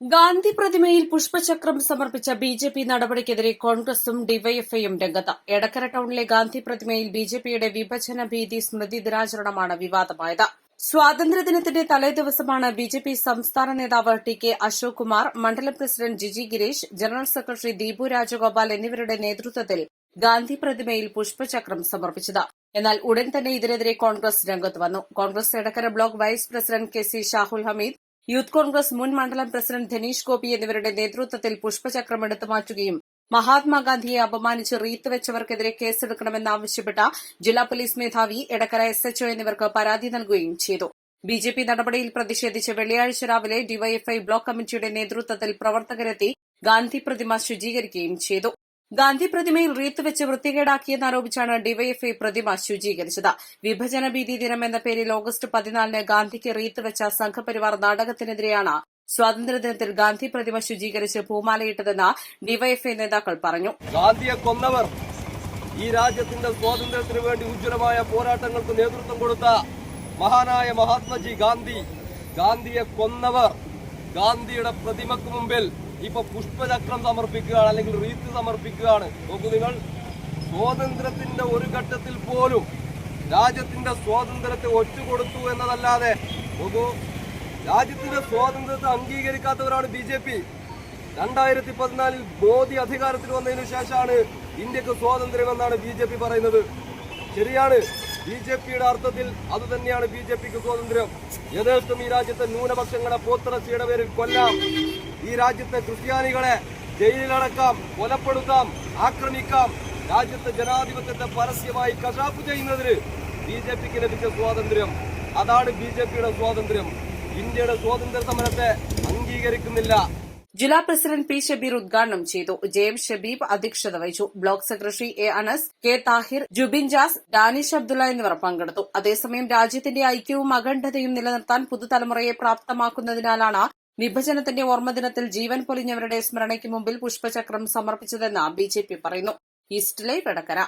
ഗാന്ധി പ്രതിമയിൽ പുഷ്പചക്രം സമർപ്പിച്ച ബി ജെ പി നടപടിക്കെതിരെ കോൺഗ്രസും ഡിവൈഎഫ്ഐയും രംഗത്ത്. എടക്കര ടൌണിലെ ഗാന്ധി പ്രതിമയിൽ ബി ജെ പിയുടെ വിഭജന ഭീതി സ്മൃതി ദിനാചരണമാണ് വിവാദമായത്. സ്വാതന്ത്ര്യദിനത്തിന്റെ തലേദിവസമാണ് ബി ജെ പി സംസ്ഥാന നേതാവ് ടി കെ അശോക് കുമാർ മണ്ഡലം president Jiji Girish general secretary Deepu Rajagopal എന്നിവരുടെ നേതൃത്വത്തിൽ ഗാന്ധി പ്രതിമയിൽ പുഷ്പചക്രം സമർപ്പിച്ചത്. എന്നാൽ ഉടൻ തന്നെ ഇതിനെതിരെ കോൺഗ്രസ് രംഗത്ത് വന്നു. Congress Edakkara block vice president K C Shahul Hameed youth Congress മുൻ മണ്ഡലം പ്രസിഡന്റ് ധനീഷ് ഗോപി എന്നിവരുടെ നേതൃത്വത്തിൽ പുഷ്പചക്രം എടുത്തു മാറ്റുകയും മഹാത്മാഗാന്ധിയെ അപമാനിച്ച് റീത്ത് വെച്ചവർക്കെതിരെ കേസെടുക്കണമെന്നാവശ്യപ്പെട്ട ജില്ലാ പോലീസ് മേധാവി എടക്കര എസ് എച്ച്ഒ എന്നിവർക്ക് പരാതി നൽകുകയും ചെയ്തു. ബി ജെ പി നടപടിയിൽ പ്രതിഷേധിച്ച് വെള്ളിയാഴ്ച രാവിലെ ഡിവൈഎഫ്ഐ ബ്ലോക്ക് കമ്മിറ്റിയുടെ നേതൃത്വത്തിൽ പ്രവർത്തകരെത്തി ഗാന്ധി പ്രതിമ ശുചീകരിക്കുകയും ചെയ്തു. ഗാന്ധി പ്രതിമയിൽ റീത്ത് വെച്ച് വൃത്തികേടാക്കിയെന്നാരോപിച്ചാണ് ഡിവൈഎഫ്ഐ പ്രതിമ ശുചീകരിച്ചത്. വിഭജന ഭീതി ദിനം എന്ന പേരിൽ ഓഗസ്റ്റ് പതിനാലിന് ഗാന്ധിക്ക് റീത്ത് വെച്ച സംഘപരിവാർ നാടകത്തിനെതിരെയാണ് സ്വാതന്ത്ര്യദിനത്തിൽ ഗാന്ധി പ്രതിമ ശുചീകരിച്ച് പൂമാലയിട്ടതെന്ന് ഡിവൈഎഫ്ഐ നേതാക്കൾ പറഞ്ഞു. ഗാന്ധിയെ കൊന്നവർ ഈ രാജ്യത്തിന്റെ സ്വാതന്ത്ര്യത്തിന് വേണ്ടി ഉജ്ജ്വലമായ പോരാട്ടങ്ങൾക്ക് നേതൃത്വം കൊടുത്ത മഹാനായ മഹാത്മജി ഗാന്ധി. ഗാന്ധിയെ കൊന്നവർ ഗാന്ധിയുടെ പ്രതിമക്ക് മുമ്പിൽ ഇപ്പൊ പുഷ്പചക്രം സമർപ്പിക്കുകയാണ് അല്ലെങ്കിൽ റീത്ത് സമർപ്പിക്കുകയാണ്. നോക്കൂ നിങ്ങൾ സ്വാതന്ത്ര്യത്തിന്റെ ഒരു ഘട്ടത്തിൽ പോലും രാജ്യത്തിന്റെ സ്വാതന്ത്ര്യത്തെ ഒറ്റുകൊടുത്തു എന്നതല്ലാതെ നോക്കൂ രാജ്യത്തിന്റെ സ്വാതന്ത്ര്യത്തെ അംഗീകരിക്കാത്തവരാണ് ബി ജെ പി. രണ്ടായിരത്തി പതിനാലിൽ മോദി അധികാരത്തിൽ വന്നതിനു ശേഷമാണ് ഇന്ത്യയ്ക്ക് സ്വാതന്ത്ര്യമെന്നാണ് ബി ജെ പി പറയുന്നത്. ശരിയാണ് ബി ജെ പിയുടെ അർത്ഥത്തിൽ അത് തന്നെയാണ് ബി ജെ പിക്ക് സ്വാതന്ത്ര്യം. യഥേഷ്ടം ഈ രാജ്യത്തെ ന്യൂനപക്ഷങ്ങളുടെ പോത്തിറച്ചിയുടെ പേരിൽ കൊല്ലാം. ഈ രാജ്യത്തെ ക്രിസ്ത്യാനികളെ ജയിലിലടക്കാം കൊലപ്പെടുത്താം ആക്രമിക്കാം. രാജ്യത്തെ ജനാധിപത്യത്തെ പരസ്യമായി കശാപ്പ് ചെയ്യുന്നതിന് ബി ജെ പിക്ക് ലഭിച്ച സ്വാതന്ത്ര്യം. അതാണ് ബി ജെ പിയുടെ സ്വാതന്ത്ര്യം. ഇന്ത്യയുടെ സ്വാതന്ത്ര്യ സമരത്തെ അംഗീകരിക്കുന്നില്ല. ജില്ലാ പ്രസിഡന്റ് പി ഷബീർ ഉദ്ഘാടനം ചെയ്തു. ജെ എം ഷബീബ് അധ്യക്ഷത വഹിച്ചു. Block secretary A Anas K Thahir Jubin Jas Danish Abdullah എന്നിവർ പങ്കെടുത്തു. അതേസമയം രാജ്യത്തിന്റെ ഐക്യവും അഖണ്ഡതയും നിലനിർത്താൻ പുതുതലമുറയെ പ്രാപ്തമാക്കുന്നതിനാലാണ് വിഭജനത്തിന്റെ ഓർമ്മദിനത്തിൽ ജീവൻ പൊലിഞ്ഞവരുടെ സ്മരണയ്ക്ക് മുമ്പിൽ പുഷ്പചക്രം സമർപ്പിച്ചതെന്ന് ബിജെപി പറയുന്നു. ഈസ്റ്റ്ലൈ ലൈവ്